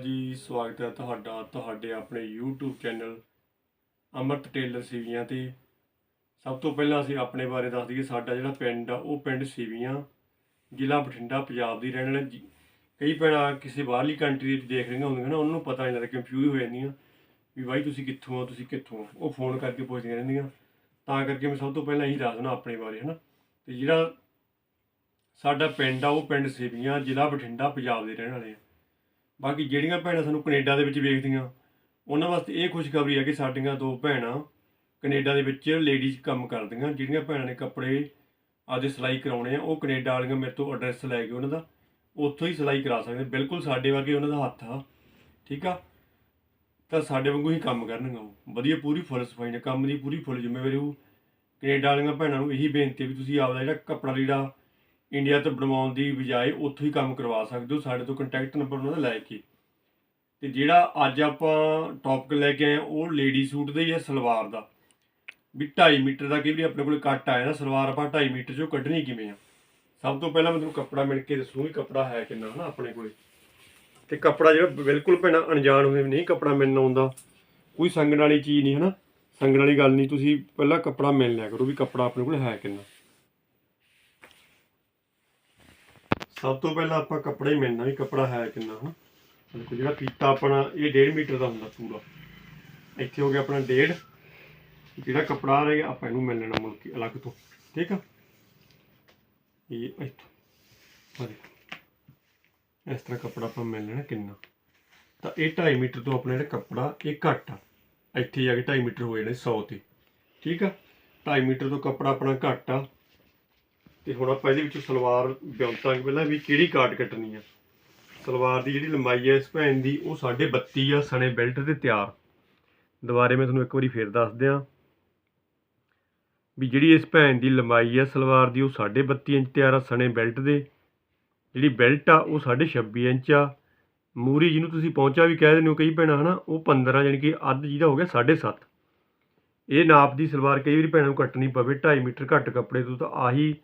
ਜੀ, ਸਵਾਗਤ ਹੈ ਤੁਹਾਡਾ, ਤੁਹਾਡੇ ਆਪਣੇ YouTube ਚੈਨਲ ਅਮਰਤ ਟੇਲਰ ਸੀਵੀਆਂ ਤੇ। ਸਭ ਤੋਂ ਪਹਿਲਾਂ ਅਸੀਂ ਆਪਣੇ ਬਾਰੇ ਦੱਸ ਦਈਏ, ਸਾਡਾ ਜਿਹੜਾ ਪਿੰਡ ਆ, ਉਹ ਪਿੰਡ ਸੀਵੀਆਂ, ਜ਼ਿਲ੍ਹਾ ਬਠਿੰਡਾ, ਪੰਜਾਬ ਦੀ ਰਹਿਣ ਵਾਲੇ ਕਈ ਭੈਣਾਂ ਕਿਸੇ ਬਾਹਰਲੀ ਕੰਟਰੀ ਵਿੱਚ ਦੇਖ ਰਹੀਆਂ ਹੁੰਦੀਆਂ ਨਾ, ਉਹਨਾਂ ਨੂੰ ਪਤਾ ਨਹੀਂ ਲੱਗਦਾ ਕੰਫਿਊਜ਼ ਹੋ ਜਾਂਦੀਆਂ। ਵੀ ਬਾਈ, ਤੁਸੀਂ ਕਿੱਥੋਂ ਆ ਤੁਸੀਂ ਕਿੱਥੋਂ ਆ ਉਹ ਫੋਨ ਕਰਕੇ ਪੁੱਛਦੀਆਂ ਰਹਿੰਦੀਆਂ। ਤਾਂ ਕਰਕੇ ਮੈਂ ਸਭ ਤੋਂ ਪਹਿਲਾਂ ਇਹੀ ਦੱਸ ਦੇਣਾ ਆਪਣੇ ਬਾਰੇ, ਹਨਾ। ਤੇ ਜਿਹੜਾ ਸਾਡਾ ਪਿੰਡ ਆ, ਉਹ ਪਿੰਡ ਸੇਵੀਆਂ, ਜ਼ਿਲ੍ਹਾ ਬਠਿੰਡਾ, ਪੰਜਾਬ ਦੇ ਰਹਿਣ ਵਾਲੇ ਆ। ਬਾਕੀ ਜਿਹੜੀਆਂ ਭੈਣਾਂ ਸਾਨੂੰ ਕੈਨੇਡਾ ਦੇ ਵਿੱਚ ਵੇਖਦੀਆਂ, ਉਹਨਾਂ ਵਾਸਤੇ ਇਹ ਖੁਸ਼ਖਬਰੀ ਹੈ ਕਿ ਸਾਡੀਆਂ ਦੋ ਭੈਣਾਂ ਕੈਨੇਡਾ ਦੇ ਵਿੱਚ ਲੇਡੀਜ਼ ਕੰਮ ਕਰਦੀਆਂ, ਜਿਹੜੀਆਂ ਭੈਣਾਂ ਨੇ ਕੱਪੜੇ ਆਪਦੇ ਸਿਲਾਈ ਕਰਾਉਣੇ ਆ, ਉਹ ਕੈਨੇਡਾ ਵਾਲੀਆਂ ਮੇਰੇ ਤੋਂ ਐਡਰੈਸ ਲੈ ਕੇ ਉਹਨਾਂ ਦਾ ਉੱਥੋਂ ਹੀ ਸਿਲਾਈ ਕਰਾ ਸਕਦੇ ਬਿਲਕੁਲ ਸਾਡੇ ਵਰਗੇ ਉਹਨਾਂ ਦਾ ਹੱਥ ਆ, ਠੀਕ ਆ? ਤਾਂ ਸਾਡੇ ਵਾਂਗੂ ਹੀ ਕੰਮ ਕਰਨਗੇ ਉਹ। ਵਧੀਆ ਪੂਰੀ ਫੁੱਲ ਸਫ਼ਾਈ ਨਾਲ ਕੰਮ ਦੀ ਪੂਰੀ ਫੁੱਲ ਜ਼ਿੰਮੇਵਾਰੀ ਉਹ ਕੈਨੇਡਾ ਵਾਲੀਆਂ ਭੈਣਾਂ ਨੂੰ ਇਹੀ ਬੇਨਤੀ ਵੀ ਤੁਸੀਂ ਆਪਦਾ ਜਿਹੜਾ ਕੱਪੜਾ ਲੀੜਾ ਇੰਡੀਆ ਤੋਂ ਬਣਵਾਉਣ ਦੀ ਬਜਾਏ ਉੱਥੋਂ ਹੀ ਕੰਮ ਕਰਵਾ ਸਕਦੇ ਹੋ। ਸਾਡੇ ਤੋਂ ਕੰਟੈਕਟ ਨੰਬਰ ਉਹਨਾਂ ਦਾ ਲੈ ਕੇ। ਤੇ ਜਿਹੜਾ ਅੱਜ ਆਪਾਂ ਟੌਪਿਕ ਲੈ ਕੇ ਆਏ ਉਹ ਲੇਡੀ ਸੂਟ ਦਾ ਹੀ ਹੈ, ਸਲਵਾਰ ਦਾ। ਵੀ 2.5 ਮੀਟਰ ਦਾ ਕਈ ਵੀ ਆਪਣੇ ਕੋਲ ਕੱਟ ਆਇਆ ਨਾ, ਸਲਵਾਰ ਆਪਾਂ 2.5 ਮੀਟਰ ਚੋਂ ਕੱਢਣੀ ਕਿਵੇਂ ਆ? ਸਭ ਤੋਂ ਪਹਿਲਾਂ ਮੈਂ ਤੁਹਾਨੂੰ ਕੱਪੜਾ ਮਿਲ ਕੇ ਦੱਸੂ ਵੀ ਕੱਪੜਾ ਹੈ ਕਿੰਨਾ ਹਨਾ ਆਪਣੇ ਕੋਲ। ਤੇ ਕੱਪੜਾ ਜਿਹੜਾ ਬਿਲਕੁਲ ਭੈਣਾ ਅਣਜਾਣ ਹੋਵੇ ਵੀ ਨਹੀਂ ਕੱਪੜਾ ਮਿਲਣ ਆਉਂਦਾ ਕੋਈ ਸੰਗਣ ਵਾਲੀ ਚੀਜ਼ ਨਹੀਂ ਹਨਾ। ਸੰਗਣ ਵਾਲੀ ਗੱਲ ਨਹੀਂ, ਤੁਸੀਂ ਪਹਿਲਾਂ ਕੱਪੜਾ ਮਿਲ ਲਿਆ ਕਰੋ ਵੀ ਕੱਪੜਾ ਆਪਣੇ ਕੋਲ ਹੈ ਕਿੰਨਾ। ਸਭ ਤੋਂ ਪਹਿਲਾਂ ਆਪਾਂ ਕੱਪੜਾ ਹੀ ਮਿਲਣਾ ਵੀ ਕੱਪੜਾ ਹੈ ਕਿੰਨਾ ਹਨਾ ਦੇਖੋ ਜਿਹੜਾ ਫੀਤਾ ਆਪਣਾ, ਇਹ 1.5 ਮੀਟਰ ਦਾ ਹੁੰਦਾ ਪੂਰਾ। ਇੱਥੇ ਹੋ ਗਿਆ ਆਪਣਾ 1.5 ਜਿਹੜਾ ਕੱਪੜਾ ਆ ਰਿਹਾ ਆਪਾਂ ਇਹਨੂੰ ਮਿਲ ਲੈਣਾ ਮੁੜ ਕੇ ਅਲੱਗ ਤੋਂ। ਠੀਕ ਆ? ਇਹ ਇੱਥੋਂ। ਆ ਦੇਖੋ। ਇਸ ਤਰ੍ਹਾਂ ਕੱਪੜਾ ਆਪਾਂ ਮਿਲ ਲੈਣਾ ਕਿੰਨਾ। ਤਾਂ ਇਹ 2.5 ਮੀਟਰ ਤੋਂ ਆਪਣਾ ਜਿਹੜਾ ਕੱਪੜਾ, ਇਹ ਘੱਟ ਆ। ਇੱਥੇ ਜਾ ਕੇ 2.5 ਮੀਟਰ ਹੋ ਜਾਣੇ 100 ਤੇ। ਠੀਕ ਆ? 2.5 ਮੀਟਰ ਤੋਂ ਕੱਪੜਾ ਆਪਣਾ ਘੱਟ ਆ। ਤੇ ਹੁਣ ਆਪਾਂ ਇਹਦੇ ਵਿੱਚੋਂ ਸਲਵਾਰ ਬਿਉਂਤਾਂਗੇ। ਪਹਿਲਾਂ ਵੀ ਕਿਹੜੀ ਕਾਟ ਕੱਟਣੀ ਆ? ਸਲਵਾਰ ਦੀ ਜਿਹੜੀ ਲੰਬਾਈ ਹੈ ਇਸ ਭੈਣ ਦੀ, ਉਹ 32 ਆ, ਸਣੇ ਬੈਲਟ ਤੇ ਤਿਆਰ। ਦੁਬਾਰੇ ਮੈਂ ਤੁਹਾਨੂੰ ਇੱਕ ਵਾਰੀ ਫੇਰ ਦੱਸ ਦਿਆਂ ਵੀ ਜਿਹੜੀ ਇਸ ਭੈਣ ਦੀ ਲੰਬਾਈ ਹੈ ਸਲਵਾਰ ਦੀ, ਉਹ 32 ਇੰਚ ਤਿਆਰ ਆ, ਸਣੇ ਬੈਲਟ ਦੇ। ਜਿਹੜੀ ਬੈਲਟ ਆ, ਉਹ 26 ਇੰਚ ਆ। ਮੂਰੀ ਜਿਹਨੂੰ ਤੁਸੀਂ ਪਹੁੰਚਾ ਵੀ ਕਹਿ ਦਿੰਦੇ ਹੋ ਕਈ ਭੈਣਾਂ, ਹਨਾ, ਉਹ 15 ਯਾਨੀ ਕਿ ਅੱਧ ਜਿਹਦਾ ਹੋ ਗਿਆ 7.5 ਇਹ ਨਾਪ ਦੀ ਸਲਵਾਰ ਕਈ ਵਾਰੀ ਭੈਣਾਂ ਨੂੰ ਕੱਟਣੀ ਪਵੇ 2.5 ਮੀਟਰ ਘੱਟ ਕੱਪੜੇ ਤੋਂ ਤਾਂ ਆਹੀ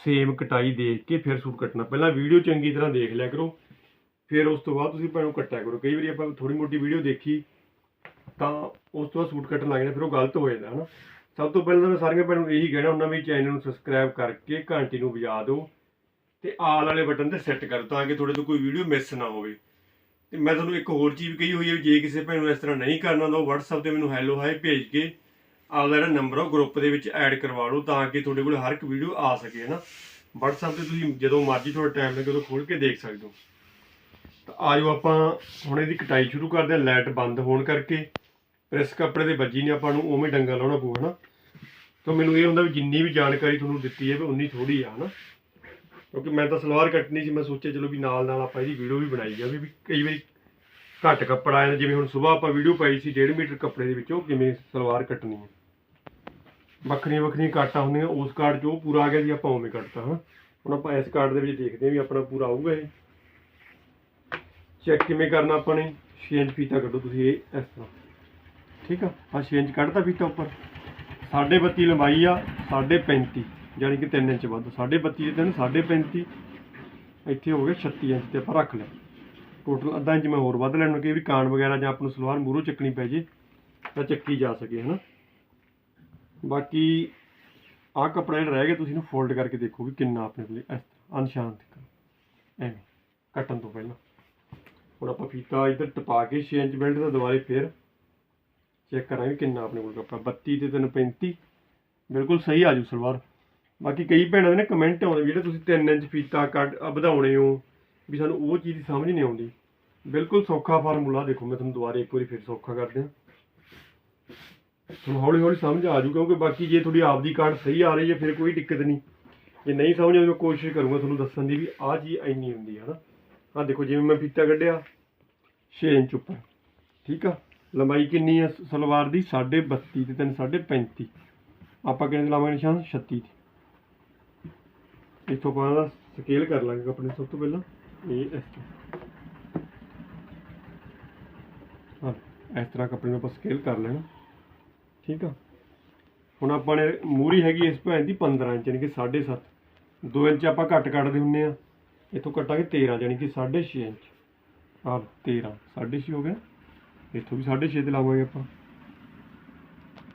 ਸੇਮ ਕਟਾਈ ਦੇਖ ਕੇ ਫਿਰ ਸੂਟ ਕੱਟਣਾ। ਪਹਿਲਾਂ ਵੀਡੀਓ ਚੰਗੀ ਤਰ੍ਹਾਂ ਦੇਖ ਲਿਆ ਕਰੋ, ਫਿਰ ਉਸ ਤੋਂ ਬਾਅਦ ਤੁਸੀਂ ਭੈਣੋਂ ਕੱਟਿਆ ਕਰੋ। ਕਈ ਵਾਰੀ ਆਪਾਂ ਥੋੜੀ ਮੋਟੀ ਵੀਡੀਓ ਦੇਖੀ, ਤਾਂ ਉਸ ਤੋਂ ਬਾਅਦ ਸੂਟ ਕੱਟਣ ਲੱਗ ਜਾਂਦੇ, ਫਿਰ ਉਹ ਗਲਤ ਹੋ ਜਾਂਦਾ, ਹਨਾ। ਸਭ ਤੋਂ ਪਹਿਲਾਂ ਤਾਂ ਮੈਂ ਸਾਰੀਆਂ ਭੈਣਾਂ ਨੂੰ ਇਹੀ ਕਹਿਣਾ, ਉਹਨਾਂ ਵੀ ਚੈਨਲ ਨੂੰ ਸਬਸਕ੍ਰਾਈਬ ਕਰਕੇ ਘੰਟੀ ਨੂੰ ਵਜਾ ਦਿਓ ਤੇ ਆਲ ਵਾਲੇ ਬਟਨ ਤੇ ਸੈੱਟ ਕਰੋ ਤਾਂ ਕਿ ਤੁਹਾਡੇ ਤੋਂ ਕੋਈ ਵੀਡੀਓ ਮਿਸ ਨਾ ਹੋਵੇ। ਤੇ ਮੈਂ ਤੁਹਾਨੂੰ ਇੱਕ ਹੋਰ ਚੀਜ਼ ਕਹੀ ਹੋਈ ਹੈ ਵੀ ਜੇ ਕਿਸੇ ਭੈਣ ਨੂੰ ਇਸ ਤਰ੍ਹਾਂ ਨਹੀਂ ਕਰਨਾ ਤਾਂ ਉਹ WhatsApp ਤੇ ਮੈਨੂੰ ਹੈਲੋ ਹਾਈ ਭੇਜ ਕੇ ਆਪਦਾ ਜਿਹੜਾ ਨੰਬਰ ਉਹ ਗਰੁੱਪ ਦੇ ਵਿੱਚ ਐਡ ਕਰਵਾ ਲਓ ਤਾਂ ਕਿ ਤੁਹਾਡੇ ਕੋਲ ਹਰ ਇੱਕ ਵੀਡੀਓ ਆ ਸਕੇ, ਹੈ ਨਾ? WhatsApp ਤੇ ਤੁਸੀਂ ਜਦੋਂ ਮਰਜ਼ੀ ਤੁਹਾਡਾ ਟਾਈਮ ਲੱਗੇ ਉਦੋਂ ਖੋਲ ਕੇ ਦੇਖ ਸਕਦੇ ਹੋ। ਤਾਂ ਆਜੋ ਆਪਾਂ ਹੁਣ ਇਹਦੀ ਕਟਾਈ ਸ਼ੁਰੂ ਕਰਦੇ ਹਾਂ ਲਾਈਟ ਬੰਦ ਹੋਣ ਕਰਕੇ। ਪ੍ਰੈਸ ਕੱਪੜੇ ਦੇ ਵੱਜੀ ਨੇ ਆਪਾਂ ਨੂੰ, ਉਵੇਂ ਡੰਗਾ ਲਾਉਣਾ ਪਊ ਹਨਾ ਤਾਂ ਮੈਨੂੰ ਇਹ ਹੁੰਦਾ ਵੀ ਜਿੰਨੀ ਵੀ ਜਾਣਕਾਰੀ ਤੁਹਾਨੂੰ ਦਿੱਤੀ ਹੈ ਵੀ ਉਨੀ ਥੋੜੀ ਆ ਹਨਾ ਕਿਉਂਕਿ ਮੈਂ ਤਾਂ ਸਲਵਾਰ ਕੱਟਣੀ ਸੀ, ਮੈਂ ਸੋਚਿਆ ਚਲੋ ਵੀ ਨਾਲ ਨਾਲ ਆਪਾਂ ਇਹਦੀ ਵੀਡੀਓ ਵੀ ਬਣਾਈ ਜਾਵੇ, ਵੀ ਕਈ ਵਾਰੀ ਘੱਟ ਕੱਪੜਾ ਆਇਆ ਜਿਵੇਂ ਹੁਣ ਸਵੇਰ ਆਪਾਂ ਵੀਡੀਓ ਪਾਈ ਸੀ 1.5 ਮੀਟਰ ਕੱਪੜੇ ਦੇ ਵਿੱਚੋਂ ਕਿਵੇਂ ਸਲਵਾਰ ਕੱਟਣੀ ਹੈ। ਵੱਖਰੀਆਂ ਵੱਖਰੀਆਂ ਕਾਟਾਂ ਹੁੰਦੀਆਂ, ਉਸ ਕਾਰਡ 'ਚ ਉਹ ਪੂਰਾ ਆ ਗਿਆ ਜੀ, ਆਪਾਂ ਉਵੇਂ ਕੱਟਤਾ, ਹਾਂ। ਹੁਣ ਆਪਾਂ ਇਸ ਕਾਰਡ ਦੇ ਵਿੱਚ ਦੇਖਦੇ ਹਾਂ ਵੀ ਆਪਣਾ ਪੂਰਾ ਆਊਗਾ ਇਹ। ਚੈੱਕ ਕਿਵੇਂ ਕਰਨਾ ਆਪਾਂ ਨੇ 6 ਇੰਚ ਫੀਤਾ ਕੱਢੋ ਤੁਸੀਂ ਇਹ, ਇਸ ਤਰ੍ਹਾਂ। ਠੀਕ ਆ? ਆ 6 ਇੰਚ ਕੱਢਤਾ ਫੀਤਾ ਉੱਪਰ। 32 ਲੰਬਾਈ ਆ 35 ਯਾਨੀ ਕਿ 3 ਇੰਚ ਵੱਧ। 32 ਦੇ ਤਿੰਨ 35 ਇੱਥੇ ਹੋ ਗਿਆ 36 ਇੰਚ ਤੇ ਆਪਾਂ ਰੱਖ ਲਿਆ। ਟੋਟਲ ਅੱਧਾ ਇੰਚ ਮੈਂ ਹੋਰ ਵੱਧ ਲੈਣਾ ਕਿ ਵੀ ਕਾਨ ਵਗੈਰਾ ਜਾਂ ਆਪ ਨੂੰ ਸਲਵਾਰ ਮੂਹਰੋਂ ਚੱਕਣੀ ਪੈ ਜੇ ਤਾਂ ਚੱਕੀ ਜਾ ਸਕੇ, ਹਨਾ? ਬਾਕੀ ਆਹ ਕੱਪੜਾ ਜਿਹੜਾ ਰਹਿ ਗਿਆ, ਤੁਸੀਂ ਇਹਨੂੰ ਫੋਲਡ ਕਰਕੇ ਦੇਖੋ ਵੀ ਕਿੰਨਾ ਆਪਣੇ ਕੋਲ ਇਸ ਤਰ੍ਹਾਂ ਅਨਸ਼ਾਨ ਤੱਕ ਐਵੇਂ, ਕੱਟਣ ਤੋਂ ਪਹਿਲਾਂ। ਹੁਣ ਆਪਾਂ ਫੀਤਾ ਇੱਧਰ ਟਪਾ ਕੇ 6 ਇੰਚ ਬੈਲਟ ਦਾ ਦੁਬਾਰੇ ਫੇਰ ਚੈੱਕ ਕਰਾਂਗੇ ਕਿੰਨਾ ਆਪਣੇ ਕੋਲ ਕੱਪੜਾ। 32 ਤੇ 335 ਬਿਲਕੁਲ ਸਹੀ ਆ ਜੂ ਸਲਵਾਰ। ਬਾਕੀ ਕਈ ਭੈਣਾਂ ਦੇ ਨੇ ਕਮੈਂਟ ਆਉਂਦੇ ਵੀ ਜਿਹੜੇ ਤੁਸੀਂ 3 ਇੰਚ ਫੀਤਾ ਕੱਟ ਵਧਾਉਣੇ ਹੋ ਵੀ ਸਾਨੂੰ ਉਹ ਚੀਜ਼ ਦੀ ਸਮਝ ਨਹੀਂ ਆਉਂਦੀ। ਬਿਲਕੁਲ ਸੌਖਾ ਫਾਰਮੂਲਾ ਦੇਖੋ, ਮੈਂ ਤੁਹਾਨੂੰ ਦੁਬਾਰਾ ਇੱਕ ਵਾਰੀ ਫਿਰ ਸੌਖਾ ਕਰ ਦਿਆਂ। ਤੁਹਾਨੂੰ ਹੌਲੀ ਹੌਲੀ ਸਮਝ ਆ ਜੂ ਕਿਉਂਕਿ ਬਾਕੀ ਜੇ ਤੁਹਾਡੀ ਆਪਦੀ ਕਾਰਡ ਸਹੀ ਆ ਰਹੀ ਹੈ, ਫਿਰ ਕੋਈ ਦਿੱਕਤ ਨਹੀਂ। ਜੇ ਨਹੀਂ ਸਮਝ ਆਉਂਦੀ, ਮੈਂ ਕੋਸ਼ਿਸ਼ ਕਰੂੰਗਾ ਤੁਹਾਨੂੰ ਦੱਸਣ ਦੀ ਵੀ ਆਹ ਚੀਜ਼ ਇੰਨੀ ਹੁੰਦੀ ਹੈ ਨਾ। ਆਹ ਦੇਖੋ, ਜਿਵੇਂ ਮੈਂ ਫੀਤਾ ਕੱਢਿਆ 6 ਇੰਚ ਉੱਪਰ, ਠੀਕ ਆ? ਲੰਬਾਈ ਕਿੰਨੀ ਹੈ? ਸਲਵਾਰ ਦੀ 32.5 ਤੇ 3 35 ਆਪਾਂ ਕਿੰਨੇ ਲਾਵਾਂਗੇ ਨਿਸ਼ਾਨ? 36 ਦੀ। ਇੱਥੋਂ ਆਪਾਂ ਦਾ ਸਕੇਲ ਕਰ ਲਾਂਗੇ ਆਪਣੇ ਸਭ ਤੋਂ ਪਹਿਲਾਂ। ਇਹ ਇਸ ਤਰ੍ਹਾਂ ਹਾਂ, ਇਸ ਤਰ੍ਹਾਂ ਕੱਪੜੇ ਨੂੰ ਆਪਾਂ ਸਕੇਲ ਕਰ ਲੈਣਾ। ਠੀਕ ਆ? ਹੁਣ ਆਪਾਂ ਨੇ ਮੂਰੀ ਹੈਗੀ ਇਸ ਭੈਣ ਦੀ 15 ਇੰਚ, ਯਾਨੀ ਕਿ 7.5 2 ਇੰਚ ਆਪਾਂ ਘੱਟ ਕੱਟਦੇ ਹੁੰਨੇ ਆ। ਇੱਥੋਂ ਕੱਟਾਂਗੇ 13 ਯਾਨੀ ਕਿ 6.5 ਇੰਚ। ਆਹ 13 6.5 ਹੋ ਗਿਆ। ਇੱਥੋਂ ਵੀ 6.5 ਤੇ ਲਾਵਾਂਗੇ ਆਪਾਂ।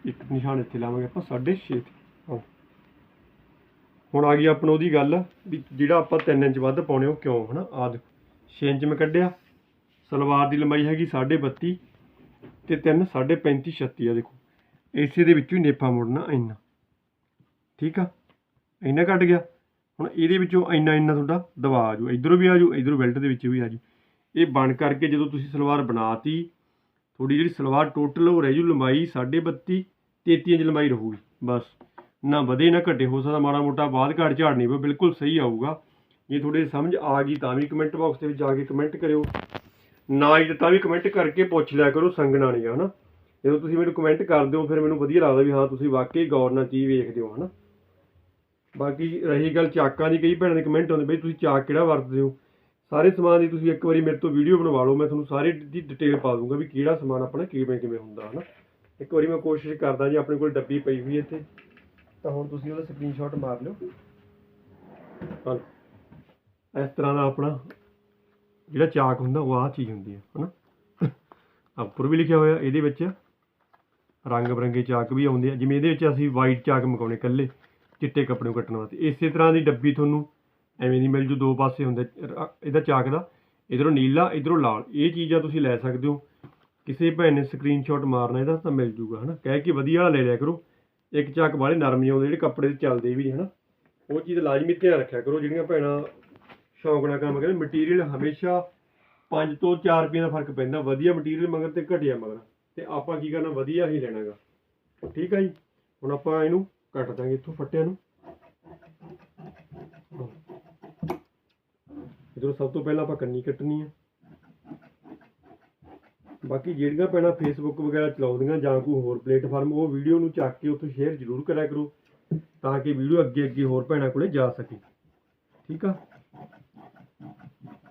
ਇੱਕ ਨਿਸ਼ਾਨ ਇੱਥੇ ਲਾਵਾਂਗੇ ਆਪਾਂ 6.5 ਤੇ। ਹੁਣ ਆ ਗਈ ਆਪਣ ਉਹਦੀ ਗੱਲ ਵੀ ਜਿਹੜਾ ਆਪਾਂ 3 ਇੰਚ ਵੱਧ ਪਾਉਣੇ ਉਹ ਕਿਉਂ, ਹਨਾ? ਦੇਖੋ 6 ਇੰਚ ਮੈਂ ਕੱਢਿਆ, ਸਲਵਾਰ ਦੀ ਲੰਬਾਈ ਹੈਗੀ 32.5 ਤੇ 3 35 36 ਆ ਦੇਖੋ। ਇਸੇ ਦੇ ਵਿੱਚੋਂ ਹੀ ਨੇਫਾ ਮੁੜਨਾ ਇੰਨਾ। ਠੀਕ ਆ? ਇੰਨਾ ਕੱਟ ਗਿਆ। ਹੁਣ ਇਹਦੇ ਵਿੱਚੋਂ ਇੰਨਾ ਇੰਨਾ ਤੁਹਾਡਾ ਦਬਾ ਆ ਜੂ ਇਧਰੋਂ ਵੀ ਆ ਜੂ ਇਧਰੋਂ ਬੈਲਟ ਦੇ ਵਿੱਚ ਵੀ ਆ ਜੂ ਇਹ ਬਣ ਕਰਕੇ ਜਦੋਂ ਤੁਸੀਂ ਸਲਵਾਰ ਬਣਾਤੀ, ਤੁਹਾਡੀ ਜਿਹੜੀ ਸਲਵਾਰ ਟੋਟਲ ਹੋ ਰਹਿ ਜੂ ਲੰਬਾਈ 32.5 33 ਇੰਚ ਲੰਬਾਈ ਰਹੂਗੀ, ਬਸ। ਨਾ ਵਧੇ, ਨਾ ਘਟੇ, ਹੋ ਸਕਦਾ ਮਾੜਾ ਮੋਟਾ ਬਾਅਦ ਘਾਟ ਝਾੜ ਨਹੀਂ ਪਏ ਬਿਲਕੁਲ ਸਹੀ ਆਊਗਾ। ਜੇ ਤੁਹਾਡੇ ਸਮਝ ਆ ਗਈ ਤਾਂ ਵੀ ਕਮੈਂਟ ਬਾਕਸ ਦੇ ਵਿੱਚ ਜਾ ਕੇ ਕਮੈਂਟ ਕਰਿਓ। ਨਾ ਆਈ ਤਾਂ ਵੀ ਕਮੈਂਟ ਕਰਕੇ ਪੁੱਛ ਲਿਆ ਕਰੋ, ਸੰਗਣਾ ਨਹੀਂ ਹਨਾ? ਜਦੋਂ ਤੁਸੀਂ ਮੈਨੂੰ ਕਮੈਂਟ ਕਰਦੇ ਹੋ, ਫਿਰ ਮੈਨੂੰ ਵਧੀਆ ਲੱਗਦਾ ਵੀ ਹਾਂ, ਤੁਸੀਂ ਵਾਕਈ ਗੌਰ ਨਾਲ ਚੀਜ਼ ਵੇਖਦੇ ਹੋ, ਹਨਾ? ਬਾਕੀ ਰਹੀ ਗੱਲ ਚਾਕਾਂ ਦੀ, ਕਈ ਭੈਣਾਂ ਦੇ ਕਮੈਂਟ ਆਉਂਦੇ, ਬਈ ਤੁਸੀਂ ਚਾਕ ਕਿਹੜਾ ਵਰਤਦੇ ਹੋ? ਸਾਰੇ ਸਮਾਨ ਦੀ ਤੁਸੀਂ ਇੱਕ ਵਾਰੀ ਮੇਰੇ ਤੋਂ ਵੀਡੀਓ ਬਣਵਾ ਲਓ, ਮੈਂ ਤੁਹਾਨੂੰ ਸਾਰੇ ਦੀ ਡਿਟੇਲ ਪਾ ਦੂੰਗਾ ਵੀ ਕਿਹੜਾ ਸਮਾਨ ਆਪਣਾ ਕਿਵੇਂ ਕਿਵੇਂ ਹੁੰਦਾ, ਹਨਾ? ਇੱਕ ਵਾਰੀ ਮੈਂ ਕੋਸ਼ਿਸ਼ ਕਰਦਾ ਜੀ, ਆਪਣੇ ਕੋਲ ਡੱਬੀ ਪਈ ਹੋਈ ਇੱਥੇ। ਤਾਂ ਹੁਣ ਤੁਸੀਂ ਉਹਦਾ ਸਕਰੀਨਸ਼ਾਟ ਮਾਰ ਲਿਓ। ਇਸ ਤਰ੍ਹਾਂ ਦਾ ਆਪਣਾ ਜਿਹੜਾ ਚਾਕ ਹੁੰਦਾ, ਉਹ ਆਹ ਚੀਜ਼ ਹੁੰਦੀ ਹੈ, ਹਨਾ? ਉੱਪਰ ਵੀ ਲਿਖਿਆ ਹੋਇਆ, ਇਹਦੇ ਵਿੱਚ ਰੰਗ ਬਰੰਗੇ ਚਾਕ ਵੀ ਆਉਂਦੇ ਆ। ਜਿਵੇਂ ਇਹਦੇ ਵਿੱਚ ਅਸੀਂ ਵਾਈਟ ਚਾਕ ਮਗਾਉਣੇ ਇਕੱਲੇ, ਚਿੱਟੇ ਕੱਪੜੇ ਨੂੰ ਕੱਟਣ ਵਾਸਤੇ। ਇਸੇ ਤਰ੍ਹਾਂ ਦੀ ਡੱਬੀ ਤੁਹਾਨੂੰ ਐਵੇਂ ਦੀ ਮਿਲ ਜੂ, ਦੋ ਪਾਸੇ ਹੁੰਦੇ ਇਹਦਾ ਚਾਕ ਦਾ। ਇਧਰੋਂ ਨੀਲਾ, ਇਧਰੋਂ ਲਾਲ। ਇਹ ਚੀਜ਼ਾਂ ਤੁਸੀਂ ਲੈ ਸਕਦੇ ਹੋ। ਕਿਸੇ ਭੈਣ ਨੇ ਸਕਰੀਨਸ਼ਾਟ ਮਾਰਨਾ, ਇਹਦਾ ਤਾਂ ਮਿਲ ਜੂਗਾ, ਹਨਾ? ਕਹਿ ਕੇ ਵਧੀਆ ਵਾਲਾ ਲੈ ਲਿਆ ਕਰੋ। ਇੱਕ ਚੱਕ ਵਾਲੇ ਨਰਮ ਜਿਹੇ ਆਉਂਦੇ, ਜਿਹੜੇ ਕੱਪੜੇ ਤੇ ਚੱਲਦੇ ਵੀ ਨਹੀਂ ਹਨਾ। ਉਹ ਚੀਜ਼ ਲਾਜ਼ਮੀ ਧਿਆਨ ਰੱਖਿਆ ਕਰੋ, ਜਿਹੜੀਆਂ ਭੈਣਾਂ ਸ਼ੌਂਕ ਨਾਲ ਕੰਮ ਕਰਦੇ ਮਟੀਰੀਅਲ ਹਮੇਸ਼ਾ 5 ਤੋਂ 4 ਰੁਪਏ ਦਾ ਫ਼ਰਕ ਪੈਂਦਾ, ਵਧੀਆ ਮਟੀਰੀਅਲ ਮਗਰ ਤੇ ਘਟਿਆ ਮਗਰ। ਤੇ ਆਪਾਂ ਕੀ ਕਰਨਾ, ਵਧੀਆ ਹੀ ਲੈਣਾਗਾ ਠੀਕ ਆ ਜੀ? ਹੁਣ ਆਪਾਂ ਇਹਨੂੰ ਕੱਟ ਦਾਂਗੇ ਇੱਥੋਂ ਫੱਟਿਆਂ ਨੂੰ। ਇਧਰੋਂ ਸਭ ਤੋਂ ਪਹਿਲਾਂ ਆਪਾਂ ਕੰਨੀ ਕੱਟਣੀ ਆ। ਬਾਕੀ ਜਿਹੜੀਆਂ ਪੈਣਾ ਫੇਸਬੁੱਕ ਵਗੈਰਾ ਚਲਾਉਂਦੀਆਂ ਜਾਂ ਕੋਈ ਹੋਰ ਪਲੇਟਫਾਰਮ, ਉਹ ਵੀਡੀਓ ਨੂੰ ਚੱਕ ਕੇ ਉੱਥੇ ਸ਼ੇਅਰ ਜ਼ਰੂਰ ਕਰਿਆ ਕਰੋ ਤਾਂ ਕਿ ਵੀਡੀਓ ਅੱਗੇ ਅੱਗੇ ਹੋਰ ਭੈਣਾਂ ਕੋਲੇ ਜਾ ਸਕੇ। ਠੀਕ ਆ?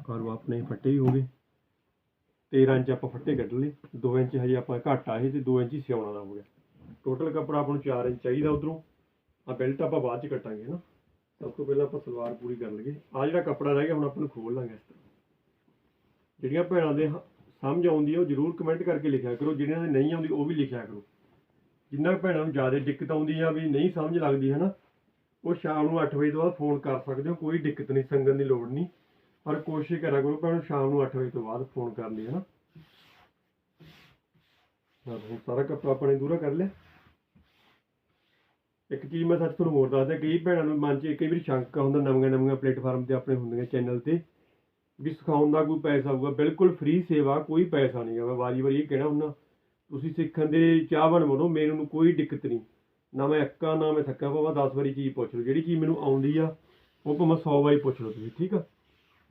ਕਰੋ ਆਪਣੇ ਫੱਟੇ ਵੀ ਹੋ ਗਏ। 13 ਇੰਚ ਆਪਾਂ ਫੱਟੇ ਕੱਢ ਲਏ 2 ਇੰਚ ਹਜੇ ਆਪਾਂ ਘੱਟ ਆਏ ਤੇ 2 ਇੰਚ ਹੀ ਸਿਉਣਾ ਦਾ ਹੋ ਗਿਆ। ਟੋਟਲ ਕੱਪੜਾ ਆਪਾਂ ਨੂੰ 4 ਇੰਚ ਚਾਹੀਦਾ ਉਧਰੋਂ। ਆ ਬੈਲਟ ਆਪਾਂ ਬਾਅਦ ਚ ਕੱਟਾਂਗੇ ਨਾ। ਸਭ ਤੋਂ ਪਹਿਲਾਂ ਆਪਾਂ ਸਲਵਾਰ ਪੂਰੀ ਕਰ ਲਈਏ। ਆ ਜਿਹੜਾ ਕੱਪੜਾ ਰਹਿ ਗਿਆ, ਹੁਣ ਆਪਾਂ ਨੂੰ ਖੋਲ ਲਾਂਗੇ ਇਸ ਤਰ੍ਹਾਂ। ਜਿਹੜੀਆਂ ਭੈਣਾਂ ਦੇ ਸਮਝ ਆਉਂਦੀ ਹੈ, ਉਹ ਜਰੂਰ ਕਮੈਂਟ ਕਰਕੇ ਲਿਖਿਆ ਕਰੋ ਜਿਹਨਾਂ ਦੇ ਨਹੀਂ ਆਉਂਦੀ ਉਹ ਵੀ ਲਿਖਿਆ ਕਰੋ। ਜਿੰਨਾਂ ਭੈਣਾਂ ਨੂੰ ਜ਼ਿਆਦਾ ਦਿੱਕਤ ਆਉਂਦੀ ਆ ਵੀ ਨਹੀਂ ਸਮਝ ਲੱਗਦੀ ਹੈ ਨਾ ਉਹ ਸ਼ਾਮ ਨੂੰ 8 ਵਜੇ ਤੋਂ ਬਾਅਦ ਫੋਨ ਕਰ ਸਕਦੇ ਹੋ, ਕੋਈ ਦਿੱਕਤ ਨਹੀਂ, ਸੰਗਣ ਦੀ ਲੋੜ ਨਹੀਂ। ਪਰ ਕੋਸ਼ਿਸ਼ ਕਰਿਆ ਕਰੋ ਭੈਣੋ, ਸ਼ਾਮ ਨੂੰ 8 ਵਜੇ ਤੋਂ ਬਾਅਦ ਫੋਨ ਕਰਨ ਦੀ ਹੈ ਨਾ ਹਾਂ ਹੁਣ ਸਾਰਾ ਕੱਪੜਾ ਆਪਾਂ ਨੇ ਦੂਰਾ ਕਰ ਲਿਆ। ਇੱਕ ਚੀਜ਼ ਮੈਂ ਸੱਚ ਤੁਹਾਨੂੰ ਹੋਰ ਦੱਸਦਾ, ਕਈ ਭੈਣਾਂ ਨੂੰ ਮਨ 'ਚ ਕਈ ਵਾਰੀ ਸ਼ੰਕਾ ਹੁੰਦਾ ਨਵੀਆਂ ਨਵੀਆਂ ਪਲੇਟਫਾਰਮ ਤੇ ਆਪਣੇ ਹੁੰਦੀਆਂ ਚੈਨਲ ਤੇ। ਵੀ ਸਿਖਾਉਣ ਦਾ ਕੋਈ ਪੈਸਾ ਹੋਊਗਾ, ਬਿਲਕੁਲ ਫ੍ਰੀ ਸੇਵਾ, ਕੋਈ ਪੈਸਾ ਨਹੀਂ ਗਾ ਮੈਂ ਵਾਰੀ ਵਾਰੀ ਇਹ ਕਹਿਣਾ ਹੁੰਦਾ, ਤੁਸੀਂ ਸਿੱਖਣ ਦੇ ਚਾਹਵਾਨ ਬਣੋ, ਮੈਨੂੰ ਕੋਈ ਦਿੱਕਤ ਨਹੀਂ। ਨਾ ਮੈਂ ਅੱਕਾ, ਨਾ ਮੈਂ ਥੱਕਾ ਭਾਵੇਂ 10 ਵਾਰੀ ਚੀਜ਼ ਪੁੱਛ ਲਓ। ਜਿਹੜੀ ਚੀਜ਼ ਮੈਨੂੰ ਆਉਂਦੀ ਆ, ਉਹ ਭਾਵੇਂ 100 ਵਾਰੀ ਪੁੱਛ ਲਓ ਤੁਸੀਂ, ਠੀਕ ਆ?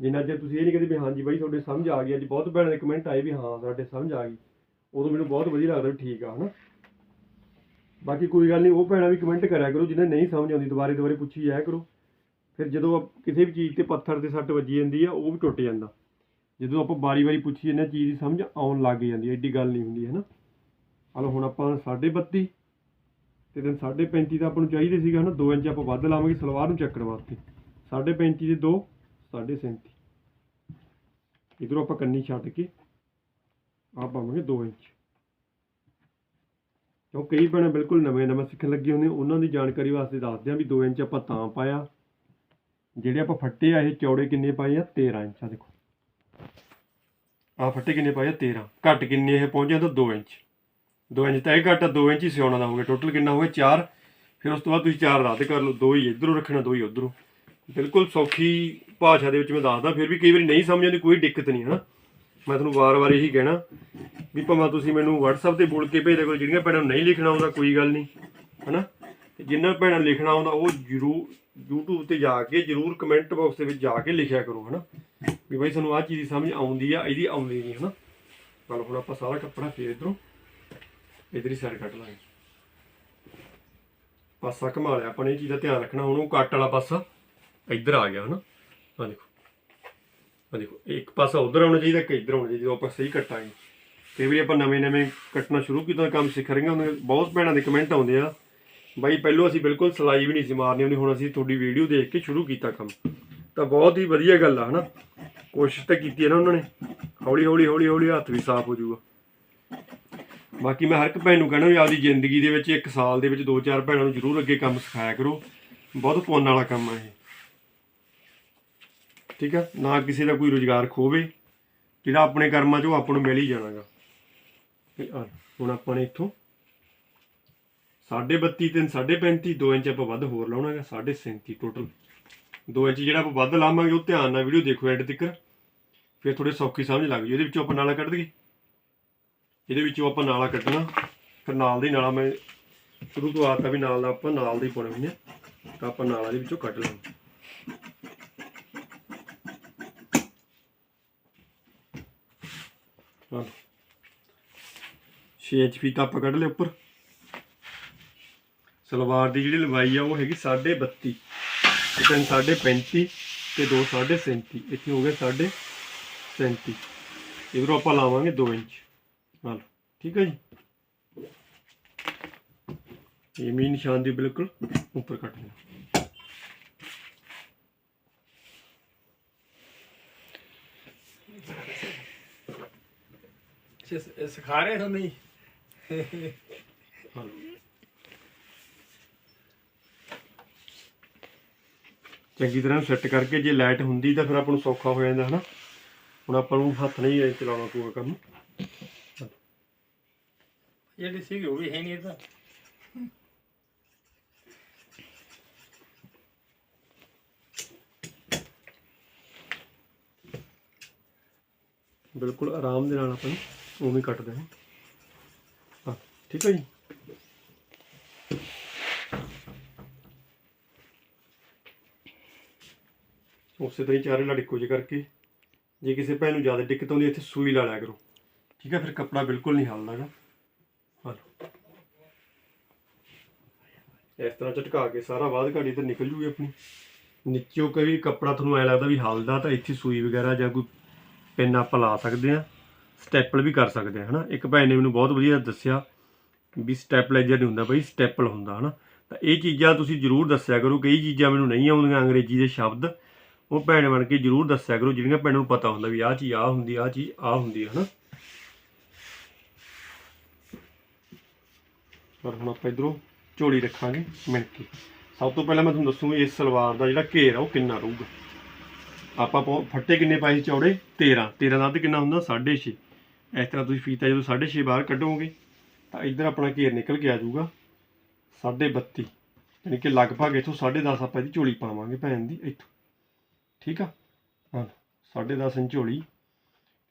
ਜਿੰਨਾ ਚਿਰ ਤੁਸੀਂ ਇਹ ਨਹੀਂ ਕਹਿੰਦੇ ਵੀ ਹਾਂਜੀ ਬਾਈ, ਤੁਹਾਡੇ ਸਮਝ ਆ ਗਈ, ਅੱਜ ਬਹੁਤ ਭੈਣਾਂ ਦੇ ਕਮੈਂਟ ਆਏ ਵੀ ਹਾਂ, ਸਾਡੇ ਸਮਝ ਆ ਗਈ। ਉਦੋਂ ਮੈਨੂੰ ਬਹੁਤ ਵਧੀਆ ਲੱਗਦਾ ਵੀ ਠੀਕ ਆ, ਹਨਾ? ਬਾਕੀ ਕੋਈ ਗੱਲ ਨਹੀਂ, ਉਹ ਭੈਣਾਂ ਵੀ ਕਮੈਂਟ ਕਰਿਆ ਕਰੋ, ਜਿਹਨੇ ਨਹੀਂ ਸਮਝ ਆਉਂਦੀ ਦੁਬਾਰੇ ਦੁਬਾਰੇ ਪੁੱਛੀ ਜਾਇਆ ਕਰੋ। ਫਿਰ ਜਦੋਂ ਆਪ- ਕਿਸੇ ਵੀ ਚੀਜ਼ ਤੇ ਪੱਥਰ ਤੇ ਸੱਟ ਵੱਜੀ ਜਾਂਦੀ ਆ, ਉਹ ਵੀ ਟੁੱਟ ਜਾਂਦਾ। ਜਦੋਂ ਆਪਾਂ ਵਾਰੀ ਵਾਰੀ ਪੁੱਛੀ ਜਾਂਦੇ ਚੀਜ਼ ਦੀ ਸਮਝ ਆਉਣ ਲੱਗ ਜਾਂਦੀ ਹੈ ਐਡੀ ਗੱਲ ਨਹੀਂ ਹੁੰਦੀ ਹੈ ਨਾ ਹਲੋ ਹੁਣ ਆਪਾਂ 32.5 ਤੇ ਦਿਨ 35 ਦਾ ਆਪਾਂ ਨੂੰ ਚਾਹੀਦੇ ਸੀਗਾ ਨਾ 2 ਇੰਚ ਆਪਾਂ ਵੱਧ ਲਾਵਾਂਗੇ, ਸਲਵਾਰ ਨੂੰ ਚੱਕਣ ਵਾਸਤੇ। 35 ਦੇ 2 37 ਇਧਰੋਂ ਆਪਾਂ ਕੰਨੀ ਛੱਡ ਕੇ ਆ ਪਾਵਾਂਗੇ 2 ਇੰਚ। ਕਿਉਂ? ਕਈ ਭੈਣਾਂ ਬਿਲਕੁਲ ਨਵੇਂ ਨਵੇਂ ਸਿੱਖਣ ਲੱਗੇ ਹੁੰਦੇ ਉਹਨਾਂ ਦੀ ਜਾਣਕਾਰੀ ਵਾਸਤੇ ਦੱਸਦੇ ਆ ਵੀ 2 ਇੰਚ ਆਪਾਂ ਤਾਂ ਪਾਇਆ। ਜਿਹੜੇ ਆਪਾਂ ਫੱਟੇ ਆ, ਇਹ ਚੌੜੇ ਕਿੰਨੇ ਪਾਏ ਆ? 13 ਇੰਚ ਆ ਦੇਖੋ। ਆ ਫੱਟੇ ਕਿੰਨੇ ਪਾਏ ਆ? 13 ਘੱਟ ਕਿੰਨੇ ਇਹ ਪਹੁੰਚਿਆ ਤਾਂ 2 ਇੰਚ। 2 ਇੰਚ ਤਾਂ ਇਹ ਘੱਟ ਆ 2 ਇੰਚ ਹੀ ਸਿਉਣਾ ਦਾ ਹੋ ਗਿਆ। ਟੋਟਲ ਕਿੰਨਾ ਹੋ ਗਿਆ? 4 ਫਿਰ ਉਸ ਤੋਂ ਬਾਅਦ ਤੁਸੀਂ 4 ਰੱਦ ਕਰ ਲਓ। ਦੋ ਹੀ ਇਧਰੋਂ ਰੱਖਣਾ, ਦੋ ਹੀ ਉਧਰੋਂ। ਬਿਲਕੁਲ ਸੌਖੀ ਭਾਸ਼ਾ ਦੇ ਵਿੱਚ ਮੈਂ ਦੱਸਦਾ। ਫਿਰ ਵੀ ਕਈ ਵਾਰੀ ਨਹੀਂ ਸਮਝ ਆਉਂਦੀ ਕੋਈ ਦਿੱਕਤ ਨਹੀਂ, ਹਨਾ? ਮੈਂ ਤੁਹਾਨੂੰ ਵਾਰ-ਵਾਰ ਇਹੀ ਕਹਿਣਾ ਵੀ ਭਾਵੇਂ ਤੁਸੀਂ ਮੈਨੂੰ WhatsApp ਤੇ ਬੋਲ ਕੇ ਭੇਜ ਦਿਆ ਜਿਹੜੀਆਂ ਭੈਣਾਂ ਨੂੰ ਨਹੀਂ ਲਿਖਣਾ ਆਉਂਦਾ, ਕੋਈ ਗੱਲ ਨਹੀਂ, ਹਨਾ? ਤੇ ਜਿਨ੍ਹਾਂ ਭੈਣਾਂ ਲਿਖਣਾ ਆਉਂਦਾ, ਉਹ ਜਰੂਰ YouTube ਤੇ ਜਾ ਕੇ ਜਰੂਰ ਕਮੈਂਟ ਬਾਕਸ ਦੇ ਵਿੱਚ ਜਾ ਕੇ ਲਿਖਿਆ ਕਰੋ, ਹਨਾ? ਵੀ ਬਾਈ ਸਾਨੂੰ ਆਹ ਚੀਜ਼ ਦੀ ਸਮਝ ਆਉਂਦੀ ਆ, ਇਹਦੀ ਆਉਂਦੀ ਨਹੀਂ, ਹਨਾ? ਚਲੋ ਹੁਣ ਆਪਾਂ ਸਾਰਾ ਕੱਪੜਾ ਫੇਰ ਇਧਰੋਂ ਇਧਰ ਹੀ ਸਾਈਡ ਕੱਟ ਲਾਂਗੇ। ਪਾਸਾ ਘੁਮਾ ਲਿਆ ਆਪਾਂ ਨੇ ਇਹ ਚੀਜ਼ ਦਾ ਧਿਆਨ ਰੱਖਣਾ, ਹੁਣ ਉਹ ਕੱਟ ਵਾਲਾ ਪਾਸਾ ਇੱਧਰ ਆ ਗਿਆ, ਹਨਾ? ਆ ਦੇਖੋ ਆ ਦੇਖੋ, ਇੱਕ ਪਾਸਾ ਉਧਰ ਆਉਣਾ ਚਾਹੀਦਾ, ਇੱਕ ਇੱਧਰ ਆਉਣਾ ਚਾਹੀਦਾ, ਜਦੋਂ ਆਪਾਂ ਸਹੀ ਕੱਟਾਂਗੇ। ਕਈ ਵਾਰੀ ਆਪਾਂ ਨਵੇਂ ਨਵੇਂ ਕੱਟਣਾ ਸ਼ੁਰੂ ਕੀਤਾ, ਕੰਮ ਸਿੱਖ ਰਹੇ ਹਾਂ ਬਹੁਤ ਭੈਣਾਂ ਦੇ ਕਮੈਂਟ ਆਉਂਦੇ ਆ। ਬਾਈ, ਪਹਿਲੋਂ ਅਸੀਂ ਬਿਲਕੁਲ ਸਲਾਈ ਵੀ ਨਹੀਂ ਸੀ ਮਾਰਨੀ ਹੁੰਦੀ, ਹੁਣ ਅਸੀਂ ਤੁਹਾਡੀ ਵੀਡੀਓ ਦੇਖ ਕੇ ਸ਼ੁਰੂ ਕੀਤਾ ਕੰਮ। ਤਾਂ ਬਹੁਤ ਹੀ ਵਧੀਆ ਗੱਲ ਆ, ਹਨਾ? ਕੋਸ਼ਿਸ਼ ਤਾਂ ਕੀਤੀ ਹੈ ਨਾ ਉਹਨਾਂ ਨੇ। ਹੌਲੀ ਹੌਲੀ ਹੌਲੀ ਹੌਲੀ ਹੱਥ ਵੀ ਸਾਫ਼ ਹੋ ਜਾਊਗਾ। ਬਾਕੀ ਮੈਂ ਹਰ ਇੱਕ ਭੈਣ ਨੂੰ ਕਹਿਣਾ, ਵੀ ਆਪਦੀ ਜ਼ਿੰਦਗੀ ਦੇ ਵਿੱਚ ਇੱਕ ਸਾਲ ਦੇ ਵਿੱਚ ਦੋ ਚਾਰ ਭੈਣਾਂ ਨੂੰ ਜ਼ਰੂਰ ਅੱਗੇ ਕੰਮ ਸਿਖਾਇਆ ਕਰੋ। ਬਹੁਤ ਪੁੰਨ ਵਾਲਾ ਕੰਮ ਆ ਇਹ। ਠੀਕ ਆ? ਨਾ ਕਿਸੇ ਦਾ ਕੋਈ ਰੋਜ਼ਗਾਰ ਖੋਵੇ, ਜਿਹੜਾ ਆਪਣੇ ਕਰਮਾਂ 'ਚ ਉਹ ਆਪਾਂ ਨੂੰ ਮਿਲ ਹੀ ਜਾਣਾਗਾ। ਤੇ ਹੁਣ ਆਪਾਂ ਨੇ ਇੱਥੋਂ 32 3 35 2 ਇੰਚ ਆਪਾਂ ਵੱਧ ਹੋਰ ਲਾਉਣਾਗਾ 37 ਟੋਟਲ 2 ਇੰਚ ਜਿਹੜਾ ਆਪਾਂ ਵੱਧ ਲਾਵਾਂਗੇ, ਉਹ ਧਿਆਨ ਨਾਲ ਵੀਡੀਓ ਦੇਖੋ ਐਂਡ ਤੱਕ ਫਿਰ ਥੋੜੇ ਸੌਖੀ ਸਮਝ ਲੱਗ ਜੂ ਇਹਦੇ ਵਿੱਚੋਂ ਆਪਾਂ ਨਾਲਾ ਕੱਢ ਦਈਏ। ਇਹਦੇ ਵਿੱਚੋਂ ਆਪਾਂ ਨਾਲਾ ਕੱਢਣਾ। ਫਿਰ ਨਾਲ ਦੀ ਨਾਲਾ ਮੈਂ ਸ਼ੁਰੂ ਤੋਂ ਆਤਾ ਵੀ ਨਾਲ ਦਾ ਆਪਾਂ ਨਾਲ ਦੇ ਹੀ ਪਾਉਣੇ ਹੁੰਦੇ ਤਾਂ ਆਪਾਂ ਨਾਲਾ ਦੇ ਵਿੱਚੋਂ ਕੱਢ ਲਾਂਗੇ। ਹਾਂ 6 ਇੰਚ ਫੀਤਾ ਆਪਾਂ ਕੱਢ ਲਿਆ ਉੱਪਰ। ਸਲਵਾਰ ਦੀ ਜਿਹੜੀ ਲੰਬਾਈ ਆ ਉਹ ਹੈਗੀ 32.5 ਇੱਕ ਤਿੰਨ 35 ਤੇ ਦੋ 37 ਇੱਥੇ ਹੋ ਗਿਆ 37 ਇਧਰੋਂ ਆਪਾਂ ਲਾਵਾਂਗੇ 2 ਇੰਚ। ਨਾਲ। ਠੀਕ ਹੈ ਜੀ? ਇਹ ਮੀ ਨਿਸ਼ਾਨ ਦੀ ਬਿਲਕੁਲ ਉੱਪਰ ਕੱਟ ਲਿਆ ਸਿਖਾ ਰਹੇ ਤੁਹਾਨੂੰ ਹਾਂ ਚੰਗੀ ਤਰ੍ਹਾਂ ਸੈੱਟ ਕਰਕੇ ਜੇ ਲਾਈਟ ਹੁੰਦੀ ਤਾਂ ਫਿਰ ਆਪਾਂ ਨੂੰ ਸੌਖਾ ਹੋ ਜਾਂਦਾ ਹਨਾ? ਹੁਣ ਆਪਾਂ ਨੂੰ ਹੱਥ ਨਹੀਂ ਇਹ ਚਲਾਉਣਾ ਪਊਗਾ ਕੰਮ। ਜਿਹੜੀ ਸੀਗੀ ਉਹ ਵੀ ਹੈ ਨਹੀਂ ਇਹ ਤਾਂ। ਬਿਲਕੁਲ ਆਰਾਮ ਦੇ ਨਾਲ ਆਪਾਂ ਨੂੰ ਉਵੇਂ ਕੱਟਦੇ ਹਾਂ ਠੀਕ ਹੈ ਜੀ? ਉਸੇ ਤਰ੍ਹਾਂ ਹੀ ਚਾਰੇ ਲੜ ਇੱਕੋ ਜਿਹੇ ਕਰਕੇ, ਜੇ ਕਿਸੇ ਭੈਣ ਨੂੰ ਜ਼ਿਆਦਾ ਦਿੱਕਤ ਆਉਂਦੀ ਇੱਥੇ ਸੂਈ ਲਾ ਲਿਆ ਕਰੋ। ਠੀਕ ਹੈ, ਫਿਰ ਕੱਪੜਾ ਬਿਲਕੁਲ ਨਹੀਂ ਹਿਲਦਾਗਾ ਹਾਂ ਇਸ ਤਰ੍ਹਾਂ ਝਟਕਾ ਕੇ ਸਾਰਾ ਬਾਅਦ ਘਾੜੀ ਤੇ ਨਿਕਲ ਜੂਗੀ ਆਪਣੀ। ਨੀਚੋਂ ਕਈ ਕੱਪੜਾ ਤੁਹਾਨੂੰ ਐ ਲੱਗਦਾ ਵੀ ਹਲਦਾ ਤਾਂ ਇੱਥੇ ਸੂਈ ਵਗੈਰਾ ਜਾਂ ਕੋਈ ਪਿੰਨ ਆਪਾਂ ਲਾ ਸਕਦੇ ਆ ਸਟੈਪਲ ਵੀ ਕਰ ਸਕਦੇ ਆ ਹਨਾ? ਇੱਕ ਭੈਣ ਨੇ ਮੈਨੂੰ ਬਹੁਤ ਵਧੀਆ ਦੱਸਿਆ ਵੀ ਸਟੈਪਲਾਈਜ਼ਰ ਨਹੀਂ ਹੁੰਦਾ ਬਈ, ਸਟੈਪਲ ਹੁੰਦਾ, ਹਨਾ? ਤਾਂ ਇਹ ਚੀਜ਼ਾਂ ਤੁਸੀਂ ਜਰੂਰ ਦੱਸਿਆ ਕਰੋ, ਕਈ ਚੀਜ਼ਾਂ ਮੈਨੂੰ ਨਹੀਂ ਆਉਂਦੀਆਂ ਅੰਗਰੇਜ਼ੀ ਦੇ ਸ਼ਬਦ। ਉਹ ਭੈਣ ਬਣ ਕੇ ਜਰੂਰ ਦੱਸਿਆ ਕਰੋ, ਜਿਹੜੀਆਂ ਭੈਣਾਂ ਨੂੰ ਪਤਾ ਹੁੰਦਾ ਵੀ ਆਹ ਚੀਜ਼ ਆਹ ਹੁੰਦੀ, ਆਹ ਚੀਜ਼ ਆਹ ਹੁੰਦੀ ਹੈ, ਹਨਾ? ਪਰ ਹੁਣ ਆਪਾਂ ਇਧਰੋਂ ਝੋਲੀ ਰੱਖਾਂਗੇ ਮਿਣ ਕੇ। ਸਭ ਤੋਂ ਪਹਿਲਾਂ ਮੈਂ ਤੁਹਾਨੂੰ ਦੱਸੂਗਾ ਇਸ ਸਲਵਾਰ ਦਾ ਜਿਹੜਾ ਘੇਰ ਆ, ਉਹ ਕਿੰਨਾ ਰਹੂਗਾ। ਆਪਾਂ ਪਾ- ਫੱਟੇ ਕਿੰਨੇ ਪਾਏ ਚੌੜੇ? 13 13 ਦਾ ਅੱਧ ਕਿੰਨਾ ਹੁੰਦਾ? 6.5 ਇਸ ਤਰ੍ਹਾਂ ਤੁਸੀਂ ਫੀਤਾ ਜਦੋਂ 6.5 ਬਾਹਰ ਕੱਢੋਗੇ, ਤਾਂ ਇੱਧਰ ਆਪਣਾ ਘੇਰ ਨਿਕਲ ਕੇ ਆ ਜਾਊਗਾ 32.5 ਯਾਨੀ ਕਿ ਲਗਭਗ ਇਥੋਂ 10.5 ਆਪਾਂ ਇਹਦੀ ਝੋਲੀ ਪਾਵਾਂਗੇ ਭੈਣ ਦੀ, ਇੱਥੋਂ। ਠੀਕ ਆ? ਹਾਂ 10.5 ਇੰਚ ਝੋਲੀ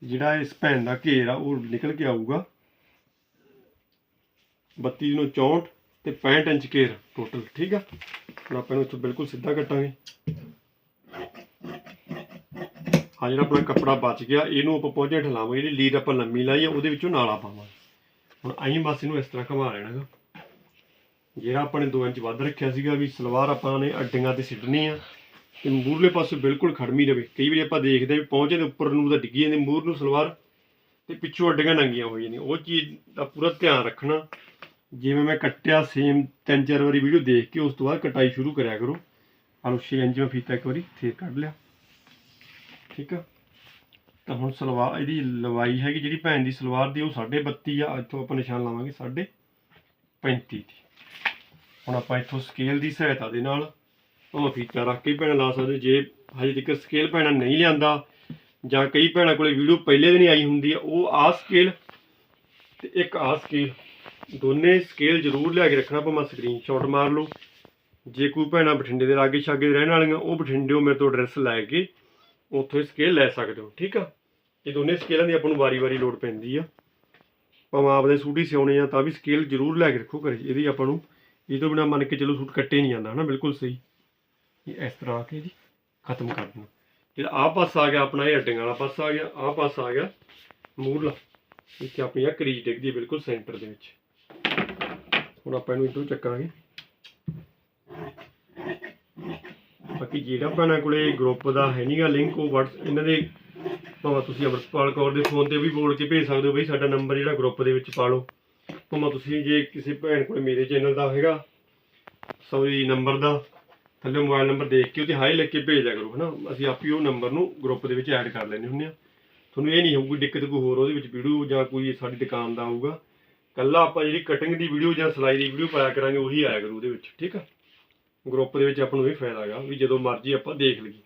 ਜਿਹੜਾ ਇਸ ਭੈਣ ਦਾ ਘੇਰ ਆ, ਉਹ ਨਿਕਲ ਕੇ ਆਊਗਾ। 32 ਨੂੰ 64 ਤੇ 65 ਇੰਚ ਘੇਰ ਟੋਟਲ ਠੀਕ ਆ? ਹੁਣ ਆਪਾਂ ਇਹਨੂੰ ਇੱਥੋਂ ਬਿਲਕੁਲ ਸਿੱਧਾ ਕੱਟਾਂਗੇ। ਹਾਂ ਜਿਹੜਾ ਆਪਣਾ ਕੱਪੜਾ ਬਚ ਗਿਆ, ਇਹਨੂੰ ਆਪਾਂ ਪਹੁੰਚੇ ਠਲਾਵਾਂਗੇ ਜਿਹੜੀ ਲੀਡ ਆਪਾਂ ਲੰਮੀ ਲਾਈ ਆ, ਉਹਦੇ ਵਿੱਚੋਂ ਨਾਲਾ ਪਾਵਾਂਗੇ। ਹੁਣ ਆਈ ਬਸ ਇਹਨੂੰ ਇਸ ਤਰ੍ਹਾਂ ਘੁਮਾ ਲੈਣਾਗਾ ਜਿਹੜਾ ਆਪਾਂ ਨੇ 2 ਇੰਚ ਵੱਧ ਰੱਖਿਆ ਸੀਗਾ, ਵੀ ਸਲਵਾਰ ਆਪਾਂ ਨੇ ਅੱਡੀਆਂ ਤੇ ਸਿੱਟਣੀ ਆ। ਤੇ ਮੂਰਲੇ ਪਾਸੇ ਬਿਲਕੁਲ ਖੜਮੀ ਰਵੇ। ਕਈ ਵਾਰੀ ਆਪਾਂ ਦੇਖਦੇ ਆ ਵੀ ਪਹੁੰਚੇ ਦੇ ਉੱਪਰ ਨੂੰ ਤਾਂ ਡਿੱਗੀ ਜਾਂਦੀ ਮੂਰ ਨੂੰ ਸਲਵਾਰ ਤੇ ਪਿੱਛੋਂ ਅੱਡੀਆਂ ਨੰਗੀਆਂ ਹੋ ਜਾਂਦੀਆਂ ਉਹ ਚੀਜ਼ ਦਾ ਪੂਰਾ ਧਿਆਨ ਰੱਖਣਾ। ਜਿਵੇਂ ਮੈਂ ਕੱਟਿਆ ਸੇਮ ਤਿੰਨ ਚਾਰ ਵਾਰੀ ਵੀਡੀਓ ਦੇਖ ਕੇ ਉਸ ਤੋਂ ਬਾਅਦ ਕਟਾਈ ਸ਼ੁਰੂ ਕਰਿਆ ਕਰੋ। ਆਲੂ 6 ਇੰਚ ਮੈਂ ਫੀਤਾ ਇੱਕ ਵਾਰੀ ਫੇਰ ਕੱਢ ਲਿਆ। ਠੀਕ ਆ? ਤਾਂ ਹੁਣ ਸਲਵਾਰ, ਇਹਦੀ ਲਵਾਈ ਹੈਗੀ ਜਿਹੜੀ ਭੈਣ ਦੀ ਸਲਵਾਰ ਦੀ, ਉਹ 32.5 ਆ। ਇੱਥੋਂ ਆਪਾਂ ਨਿਸ਼ਾਨ ਲਾਵਾਂਗੇ 35 ਦੀ। ਹੁਣ ਆਪਾਂ ਇੱਥੋਂ ਸਕੇਲ ਦੀ ਸਹਾਇਤਾ ਦੇ ਨਾਲ ਉਹ ਫੀਤਾ ਰੱਖ ਕੇ ਭੈਣਾਂ ਲਾ ਸਕਦੇ। ਜੇ ਹਜੇ ਤੱਕ ਸਕੇਲ ਭੈਣਾਂ ਨਹੀਂ ਲਿਆਂਦਾ, ਜਾਂ ਕਈ ਭੈਣਾਂ ਕੋਲੇ ਵੀਡੀਓ ਪਹਿਲੇ ਦਿਨ ਆਈ ਹੁੰਦੀ ਆ, ਉਹ ਆਹ ਸਕੇਲ ਤੇ ਇੱਕ ਆਹ ਸਕੇਲ ਦੋਨੇ ਸਕੇਲ ਜ਼ਰੂਰ ਲਿਆ ਕੇ ਰੱਖਣਾ ਭਾਵੇਂ ਸਕਰੀਨਸ਼ਾਟ ਮਾਰ ਲਓ। ਜੇ ਕੋਈ ਭੈਣਾਂ ਬਠਿੰਡੇ ਦੇ ਲਾਗੇ ਛਾਗੇ ਦੇ ਰਹਿਣ ਵਾਲੀਆਂ, ਉਹ ਬਠਿੰਡੇੋਂ ਮੇਰੇ ਤੋਂ ਐਡਰੈਸ ਲੈ ਕੇ ਉੱਥੋਂ ਸਕੇਲ ਲੈ ਸਕਦੇ ਹੋ, ਠੀਕ ਆ? ਇਹ ਦੋਨੇ ਸਕੇਲਾਂ ਦੀ ਆਪਾਂ ਨੂੰ ਵਾਰੀ-ਵਾਰੀ ਲੋੜ ਪੈਂਦੀ ਆ। ਭਾਵੇਂ ਆਪਦੇ ਸੂਟ ਹੀ ਸਿਉਣੇ ਆ, ਤਾਂ ਵੀ ਸਕੇਲ ਜ਼ਰੂਰ ਲੈ ਕੇ ਰੱਖੋ ਘਰੇ। ਇਹਦੀ ਆਪਾਂ ਨੂੰ ਇਹ ਤੋਂ ਬਿਨਾ ਮੰਨ ਕੇ ਚਲੋ ਸੂਟ ਕੱਟੇ ਨਹੀਂ ਜਾਂਦਾ, ਹਨਾ? ਬਿਲਕੁਲ ਸਹੀ। ਇਹ ਇਸ ਤਰ੍ਹਾਂ ਆ ਕੇ ਜੀ ਖਤਮ ਕਰ ਦੇਣਾ ਜਿਹੜਾ ਆਹ ਪਾਸਾ ਆ ਗਿਆ, ਆਪਣਾ ਇਹ ਅੱਡੀਆਂ ਵਾਲਾ ਪਾਸਾ ਆ ਗਿਆ, ਆਹ ਪਾਸਾ ਆ ਗਿਆ ਮੂਰਲਾ ਇੱਥੇ ਆਪਣੀ ਆ ਕਰੀਜ ਡਿੱਗਦੀ ਹੈ ਬਿਲਕੁਲ ਸੈਂਟਰ ਦੇ ਵਿੱਚ। ਹੁਣ ਆਪਾਂ ਇਹਨੂੰ ਇੱਥੋਂ ਚੱਕਾਂਗੇ। ਬਾਕੀ ਜਿਹੜਾ ਭੈਣਾਂ ਕੋਲੇ ਗਰੁੱਪ ਦਾ ਹੈ ਨਹੀਂਗਾ ਲਿੰਕ ਉਹ WhatsApp ਇਹਨਾਂ ਦੇ ਭਾਵੇਂ ਤੁਸੀਂ ਅਮਰਪਾਲ ਕੌਰ ਦੇ ਫੋਨ ਤੇ ਵੀ ਬੋਲ ਕੇ ਭੇਜ ਸਕਦੇ ਹੋ ਬਈ ਸਾਡਾ ਨੰਬਰ ਜਿਹੜਾ ਗਰੁੱਪ ਦੇ ਵਿੱਚ ਪਾ ਲਓ। ਭਾਵੇਂ ਤੁਸੀਂ ਜੇ ਕਿਸੇ ਭੈਣ ਕੋਲ ਮੇਰੇ ਚੈਨਲ ਦਾ ਹੈਗਾ ਸੌਰੀ ਨੰਬਰ ਦਾ ਥੱਲੇ ਮੋਬਾਈਲ ਨੰਬਰ ਦੇਖ ਕੇ ਉਹਤੇ ਹਾਈ ਲਿਖ ਕੇ ਭੇਜ ਦਿਆ ਕਰੋ, ਹਨਾ? ਅਸੀਂ ਆਪੀ ਉਹ ਨੰਬਰ ਨੂੰ ਗਰੁੱਪ ਦੇ ਵਿੱਚ ਐਡ ਕਰ ਲੈਂਦੇ ਹੁੰਦੇ ਆ ਤੁਹਾਨੂੰ ਇਹ ਨਹੀਂ ਹੋਊਗੀ ਦਿੱਕਤ ਕੋਈ ਹੋਰ ਉਹਦੇ ਵਿੱਚ ਵੀਡੀਓ ਜਾਂ ਕੋਈ ਸਾਡੀ ਦੁਕਾਨ ਦਾ ਆਊਗਾ ਕੱਲਾ ਆਪਾਂ ਜਿਹੜੀ ਕਟਿੰਗ ਦੀ ਵੀਡੀਓ ਜਾਂ ਸਿਲਾਈ ਦੀ ਵੀਡੀਓ ਪਾਇਆ ਕਰਾਂਗੇ, ਉਹੀ ਆਇਆ ਕਰੂ ਉਹਦੇ ਵਿੱਚ, ਠੀਕ ਆ? ਗਰੁੱਪ ਦੇ ਵਿੱਚ ਆਪਾਂ ਨੂੰ ਇਹ ਫਾਇਦਾ ਹੈਗਾ ਵੀ ਜਦੋਂ ਮਰਜ਼ੀ ਆਪਾਂ ਦੇਖ ਲਈਏ।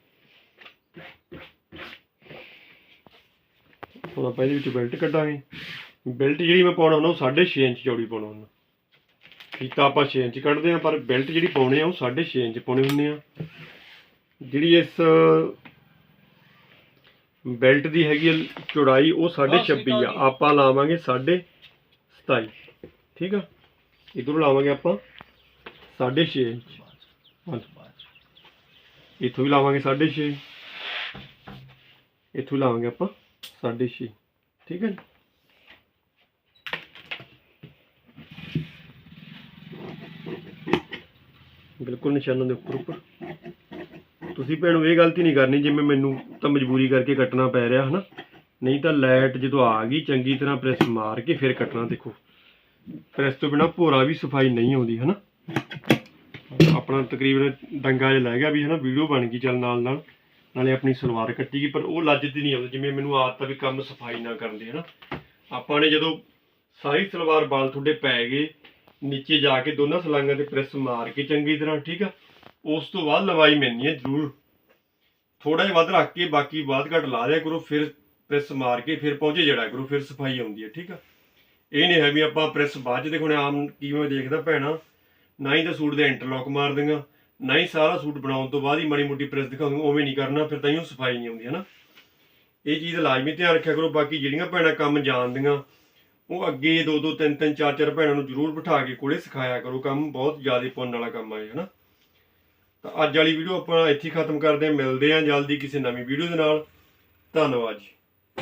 ਹੁਣ ਆਪਾਂ ਇਹਦੇ ਵਿੱਚ ਬੈਲਟ ਕੱਢਾਂਗੇ। ਬੈਲਟ ਜਿਹੜੀ ਮੈਂ ਪਾਉਣਾ ਹੁੰਦਾ, ਉਹ 6.5 ਇੰਚ ਚੌੜੀ ਪਾਉਣਾ ਹੁੰਦਾ। ਫੀਤਾ ਆਪਾਂ 6 ਇੰਚ ਕੱਢਦੇ ਆ ਪਰ ਬੈਲਟ ਜਿਹੜੀ ਪਾਉਣੇ ਆ ਉਹ 6.5 ਇੰਚ ਪਾਉਣੇ ਹੁੰਦੇ ਆ। ਜਿਹੜੀ ਇਸ ਬੈਲਟ ਦੀ ਹੈਗੀ ਚੌੜਾਈ ਉਹ 26 ਆ। ਆਪਾਂ ਲਾਵਾਂਗੇ 27 ਠੀਕ ਆ? ਇਧਰੋਂ ਲਾਵਾਂਗੇ ਆਪਾਂ 6.5 ਇੰਚ। ਇੱਥੋਂ ਵੀ ਲਾਵਾਂਗੇ 6.5 ਇੱਥੋਂ ਲਾਵਾਂਗੇ ਆਪਾਂ 6.5 ਠੀਕ ਹੈ ਜੀ ਬਿਲਕੁਲ ਨਿਸ਼ਾਨਾਂ ਦੇ ਉੱਪਰ ਉੱਪਰ। ਤੁਸੀਂ ਭੈਣੋ ਇਹ ਗਲਤੀ ਨਹੀਂ ਕਰਨੀ ਜਿਵੇਂ ਮੈਨੂੰ ਤਾਂ ਮਜਬੂਰੀ ਕਰਕੇ ਕੱਟਣਾ ਪੈ ਰਿਹਾ, ਹਨਾ? ਨਹੀਂ ਤਾਂ ਲਾਈਟ ਜਦੋਂ ਆ ਗਈ, ਚੰਗੀ ਤਰ੍ਹਾਂ ਪ੍ਰੈਸ ਮਾਰ ਕੇ ਫਿਰ ਕੱਟਣਾ ਦੇਖੋ। ਪ੍ਰੈਸ ਤੋਂ ਬਿਨਾ ਭੋਰਾ ਵੀ ਸਫ਼ਾਈ ਨਹੀਂ ਆਉਂਦੀ, ਹਨਾ? ਆਪਣਾ ਤਕਰੀਬਨ ਡੰਗਾ ਜਿਹਾ ਲੈ ਗਿਆ ਵੀ, ਹਨਾ, ਵੀਡੀਓ ਬਣ ਗਈ ਚੱਲ ਨਾਲ ਨਾਲ। ਨਾਲੇ ਆਪਣੀ ਸਲਵਾਰ ਕੱਟੀ ਗਈ, ਪਰ ਉਹ ਲੱਜਦੀ ਨਹੀਂ ਆਉਂਦੀ, ਜਿਵੇਂ ਮੈਨੂੰ ਆਦਤ ਆ ਵੀ ਕੰਮ ਸਫ਼ਾਈ ਨਾ ਕਰਨ ਦੀ, ਹਨਾ? ਆਪਾਂ ਨੇ ਜਦੋਂ ਸਾਰੀ ਸਲਵਾਰ ਬਾਲ ਤੁਹਾਡੇ ਪੈ ਗਏ ਨੀਚੇ ਜਾ ਕੇ ਦੋਨਾਂ ਸਲਾਂਗਾਂ ਤੇ ਪ੍ਰੈਸ ਮਾਰ ਕੇ ਚੰਗੀ ਤਰ੍ਹਾਂ, ਠੀਕ ਆ? ਉਸ ਤੋਂ ਬਾਅਦ ਲਵਾਈ ਮਿਲਣੀ ਹੈ, ਜ਼ਰੂਰ। ਥੋੜਾ ਜਿਹਾ ਵੱਧ ਰੱਖ ਕੇ ਬਾਕੀ ਬਾਅਦ ਘੱਟ ਲਾ ਦਿਆ ਕਰੋ, ਫਿਰ ਪ੍ਰੈਸ ਮਾਰ ਕੇ ਫਿਰ ਪਹੁੰਚੇ ਜੜਾ ਕਰੋ, ਫਿਰ ਸਫ਼ਾਈ ਆਉਂਦੀ ਹੈ, ਠੀਕ ਆ? ਇਹ ਨਹੀਂ ਹੈ ਵੀ ਆਪਾਂ ਪ੍ਰੈਸ ਬਾਅਦ ਚ ਦੇਖੋ, ਆਮ ਕਿਵੇਂ ਦੇਖਦਾ ਭੈਣਾ, ਨਾ ਹੀ ਤਾਂ ਸੂਟ ਦੇ ਇੰਟਰਲੌਕ ਮਾਰ ਦਿੰਗਾ, ਨਾ ਹੀ ਸਾਰਾ ਸੂਟ ਬਣਾਉਣ ਤੋਂ ਬਾਅਦ ਹੀ ਮਾੜੀ ਮੋਟੀ ਪ੍ਰੈਸ ਦਿਖਾਉਂਗਾ, ਉਵੇਂ ਨਹੀਂ ਕਰਨਾ, ਫਿਰ ਤਾਂ ਹੀ ਉਹ ਸਫ਼ਾਈ ਨਹੀਂ ਆਉਂਦੀ, ਹੈ ਨਾ? ਇਹ ਚੀਜ਼ ਲਾਜ਼ਮੀ ਧਿਆਨ ਰੱਖਿਆ ਕਰੋ, ਬਾਕੀ ਜਿਹੜੀਆਂ ਭੈਣਾਂ ਕੰਮ ਜਾਣਦੀਆਂ ਉਹ ਅੱਗੇ ਦੋ ਦੋ, ਤਿੰਨ ਤਿੰਨ, ਚਾਰ ਚਾਰ ਭੈਣਾਂ ਨੂੰ ਜ਼ਰੂਰ ਬਿਠਾ ਕੇ ਕੋਲੇ ਸਿਖਾਇਆ ਕਰੋ ਕੰਮ, ਬਹੁਤ ਜ਼ਿਆਦਾ ਪੁੰਨ ਵਾਲਾ ਕੰਮ ਆ ਇਹ, ਹਨਾ? ਤਾਂ ਅੱਜ ਵਾਲੀ ਵੀਡੀਓ ਆਪਾਂ ਇੱਥੇ ਖਤਮ ਕਰਦੇ ਹਾਂ। ਮਿਲਦੇ ਹਾਂ ਜਲਦੀ ਕਿਸੇ ਨਵੀਂ ਵੀਡੀਓ ਦੇ ਨਾਲ। ਧੰਨਵਾਦ ਜੀ।